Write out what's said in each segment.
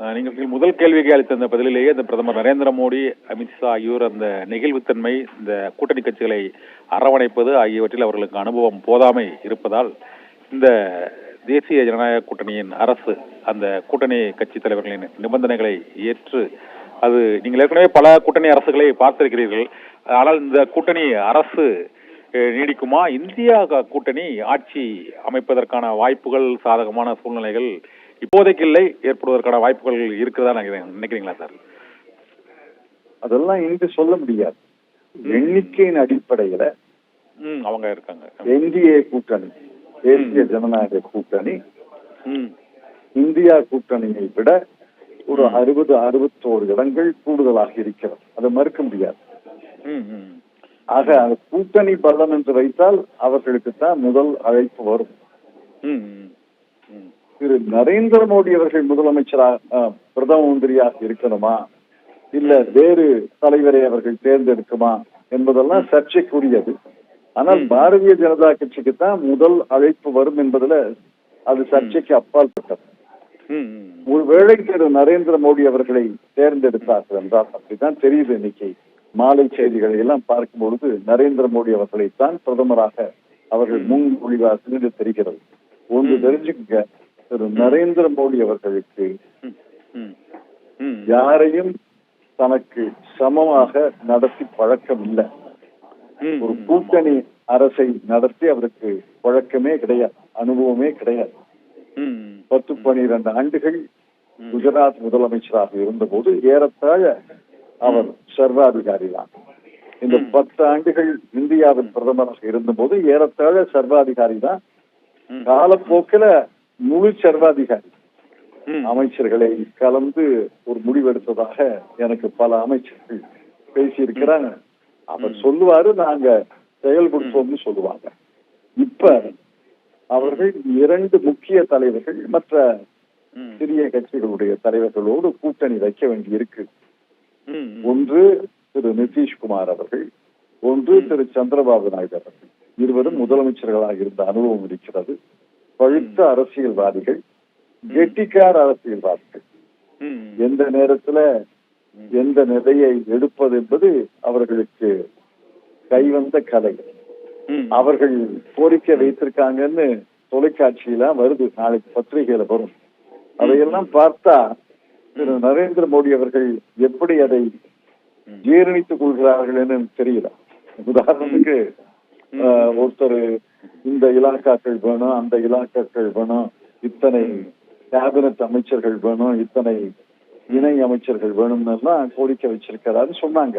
நீங்கள் முதல் கேள்விக்கு அளித்த அந்த பதிலிலேயே இந்த பிரதமர் நரேந்திர மோடி அமித்ஷா ஆகியோர் அந்த நெகிழ்வுத்தன்மை இந்த கூட்டணி கட்சிகளை அரவணைப்பது ஆகியவற்றில் அவர்களுக்கு அனுபவம் போதாமை இருப்பதால் இந்த தேசிய ஜனநாயக கூட்டணியின் அரசு அந்த கூட்டணி கட்சி தலைவர்களின் நிபந்தனைகளை ஏற்று அது நீங்கள் ஏற்கனவே பல கூட்டணி அரசுகளை பார்த்திருக்கிறீர்கள். ஆனால் இந்த கூட்டணி அரசு நீடிக்குமா? இந்தியா கூட்டணி ஆட்சி அமைப்பதற்கான வாய்ப்புகள் சாதகமான சூழ்நிலைகள் இப்போதைக்கு இல்லை ஏற்படுவதற்கான வாய்ப்புகள் இருக்கிறதா நினைக்கிறீங்களா சார்? அதெல்லாம் இன்று சொல்ல முடியாது. எண்ணிக்கையின் அடிப்படையில அவங்க இருக்காங்க. என்டிஏ கூட்டணி தேசிய ஜனநாயக கூட்டணி இந்தியா கூட்டணியை விட ஒரு. அறுபது அறுபத்தோரு இடங்கள் கூடுதலாக இருக்கிறது. அதை மறுக்க முடியாது. ஆக அந்த கூட்டணி பலம் என்று வைத்தால் அவர்களுக்கு தான் முதல் அழைப்பு வரும். திரு நரேந்திர மோடி அவர்கள் முதலமைச்சராக பிரதம மந்திரியாக இருக்கணுமா? இல்ல வேறு தலைவரை அவர்கள் தேர்ந்தெடுக்குமா என்பதெல்லாம் சர்ச்சைக்குரியது. ஆனால். பாரதிய ஜனதா கட்சிக்கு தான் முதல் அழைப்பு வரும் என்பதுல அது சர்ச்சைக்கு அப்பாற்பட்டது. ம் ம். ஒருவேளை திரு நரேந்திர மோடி அவர்களை தேர்ந்தெடுத்தார்கள் என்றால் அப்படிதான் தெரியுது இன்னைக்கு. மாலை செய்திகளை எல்லாம் பார்க்கும் பொழுது நரேந்திர மோடி அவர்களைத்தான் பிரதமராக அவர்கள் முன்மொழிவார்கள் என்று தெரிகிறது. ஒன்று ம். தெரிஞ்சுக்கங்க. திரு நரேந்திர மோடி அவர்களுக்கு யாரையும் தனக்கு சமமாக நடத்தி பழக்கம் இல்லை. ஒரு கூட்டணி அரசை நடத்தி அவருக்கு பழக்கமே கிடையாது அனுபவமே கிடையாது. பத்து பனிரெண்டு ஆண்டுகள். குஜராத் முதலமைச்சராக இருந்தபோது ஏறத்தாழ அவர் சர்வாதிகாரி தான் இந்த. பத்து ஆண்டுகள் இந்தியாவின் பிரதமராக இருந்தபோது ஏறத்தாழ சர்வாதிகாரி தான். காலப்போக்கில முழு சர்வாதிகாரி. அமைச்சர்களை கலந்து ஒரு முடிவெடுத்ததாக எனக்கு பல அமைச்சர்கள் பேசியிருக்கிறாங்க அவர். சொல்லுவாரு நாங்க செயல்படுத்துவோம்னு சொல்லுவாங்க இப்ப அவர்கள் இரண்டு முக்கிய தலைவர்கள் மற்ற. சிறிய கட்சிகளுடைய தலைவர்களோடு கூட்டணி வைக்க வேண்டி இருக்கு. ஒன்று திரு நிதிஷ்குமார் அவர்கள் ஒன்று. திரு சந்திரபாபு நாயுடு அவர்கள் இருவரும் முதலமைச்சர்களாக இருந்த அனுபவம் இருக்கிறது பழுத்த அரசியல்வாதிகள் கெட்டிக்கார அரசியல்வாதிகள். எந்த நேரத்துல. எந்த நிலையை எடுப்பது என்பது அவர்களுக்கு கைவந்த கலை. அவர்கள் கோரிக்கை வைத்திருக்காங்கன்னு தொலைக்காட்சியில வருது நாளைக்கு பத்திரிகையில வரும். அதையெல்லாம் பார்த்தா திரு நரேந்திர மோடி அவர்கள் எப்படி அதை. ஜீரணித்துக் கொள்கிறார்கள் எனக்கு தெரியல. உதாரணத்துக்கு ஒருத்தர் இந்த இலாக்காக்கள் வேணும் அந்த இலாக்காக்கள் வேணும் இத்தனை கேபினட் அமைச்சர்கள் வேணும் இத்தனை இணை அமைச்சர்கள் வேணும்னு எல்லாம் கோரிக்கை வச்சிருக்கிறாரு சொன்னாங்க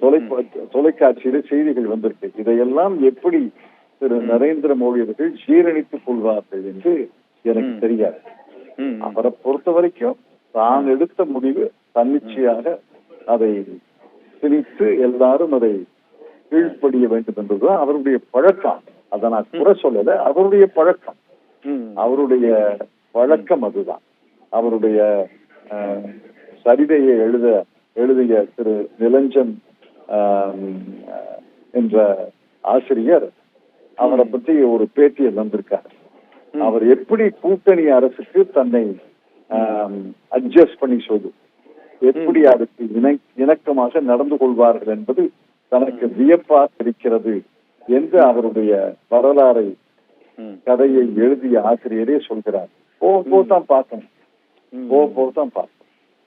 தொலைப்பா- தொலைக்காட்சியில செய்திகள் வந்திருக்கு இதையெல்லாம் எப்படி திரு. நரேந்திர மோடி அவர்கள் ஜீரணித்துக் கொள்வார்கள் என்று எனக்கு. தெரியாது. அவரை பொறுத்த வரைக்கும் தான் எடுத்த முடிவு தன்னிச்சையாக அதை திணித்து எல்லாரும் அதை கீழ்ப்படிய வேண்டும் என்பதுதான் அவருடைய பழக்கம் அதை நான் குறை சொல்லல. அவருடைய பழக்கம். அவருடைய வழக்கம் அதுதான். அவருடைய சரிதையை எழுத எழுதிய திரு நிலஞ்சன் என்ற ஆசிரியர் அவரை பற்றி ஒரு பேட்டியை வந்திருக்கார். ம். அவர் எப்படி கூட்டணி அரசுக்கு தன்னை அட்ஜஸ்ட் பண்ணி சொல்லு எப்படி. அதுக்கு இணை இணக்கமாக நடந்து கொள்வார்கள் என்பது தனக்கு வியப்பாக இருக்கிறது. என்று அவருடைய வரலாறை. கதையை எழுதிய ஆசிரியரே சொல்கிறார் போ போ தான் பார்க்கணும் ம். போ போ தான் பார்க்கணும்